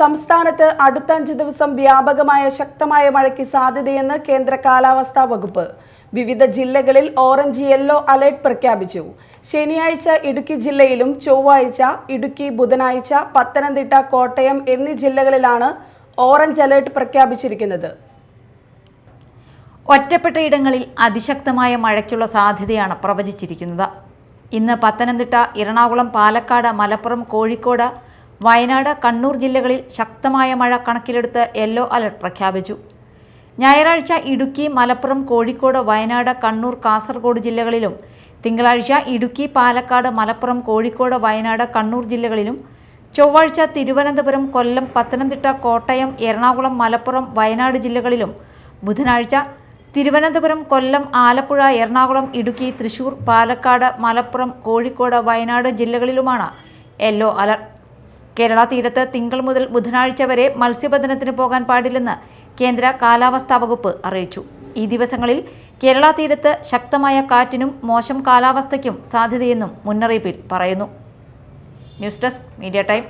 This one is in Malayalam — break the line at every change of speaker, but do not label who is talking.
സംസ്ഥാനത്ത് അടുത്ത അഞ്ച് ദിവസം വ്യാപകമായ ശക്തമായ മഴയ്ക്ക് സാധ്യതയെന്ന് കേന്ദ്ര കാലാവസ്ഥാ വകുപ്പ്. വിവിധ ജില്ലകളിൽ ഓറഞ്ച് യെല്ലോ അലർട്ട് പ്രഖ്യാപിച്ചു. ശനിയാഴ്ച ഇടുക്കി ജില്ലയിലും ചൊവ്വാഴ്ച ഇടുക്കി ബുധനാഴ്ച പത്തനംതിട്ട കോട്ടയം എന്നീ ജില്ലകളിലാണ് ഓറഞ്ച് അലർട്ട് പ്രഖ്യാപിച്ചിരിക്കുന്നത്.
ഒറ്റപ്പെട്ട ഇടങ്ങളിൽ അതിശക്തമായ മഴയ്ക്കുള്ള സാധ്യതയാണ് പ്രവചിച്ചിരിക്കുന്നത്. ഇന്ന് പത്തനംതിട്ട എറണാകുളം പാലക്കാട് മലപ്പുറം കോഴിക്കോട് വയനാട് കണ്ണൂർ ജില്ലകളിൽ ശക്തമായ മഴ കണക്കിലെടുത്ത് യെല്ലോ അലർട്ട് പ്രഖ്യാപിച്ചു. ഞായറാഴ്ച ഇടുക്കി മലപ്പുറം കോഴിക്കോട് വയനാട് കണ്ണൂർ കാസർഗോഡ് ജില്ലകളിലും തിങ്കളാഴ്ച ഇടുക്കി പാലക്കാട് മലപ്പുറം കോഴിക്കോട് വയനാട് കണ്ണൂർ ജില്ലകളിലും ചൊവ്വാഴ്ച തിരുവനന്തപുരം കൊല്ലം പത്തനംതിട്ട കോട്ടയം എറണാകുളം മലപ്പുറം വയനാട് ജില്ലകളിലും ബുധനാഴ്ച തിരുവനന്തപുരം കൊല്ലം ആലപ്പുഴ എറണാകുളം ഇടുക്കി തൃശൂർ പാലക്കാട് മലപ്പുറം കോഴിക്കോട് വയനാട് ജില്ലകളിലുമാണ് യെല്ലോ അലർട്ട്. കേരള തീരത്ത് തിങ്കൾ മുതൽ ബുധനാഴ്ച വരെ മത്സ്യബന്ധനത്തിന് പോകാൻ പാടില്ലെന്ന് കേന്ദ്ര കാലാവസ്ഥാ വകുപ്പ് അറിയിച്ചു. ഈ ദിവസങ്ങളിൽ കേരള തീരത്ത് ശക്തമായ കാറ്റിനും മോശം കാലാവസ്ഥയ്ക്കും സാധ്യതയെന്നും മുന്നറിയിപ്പിൽ പറയുന്നു. News desk media time.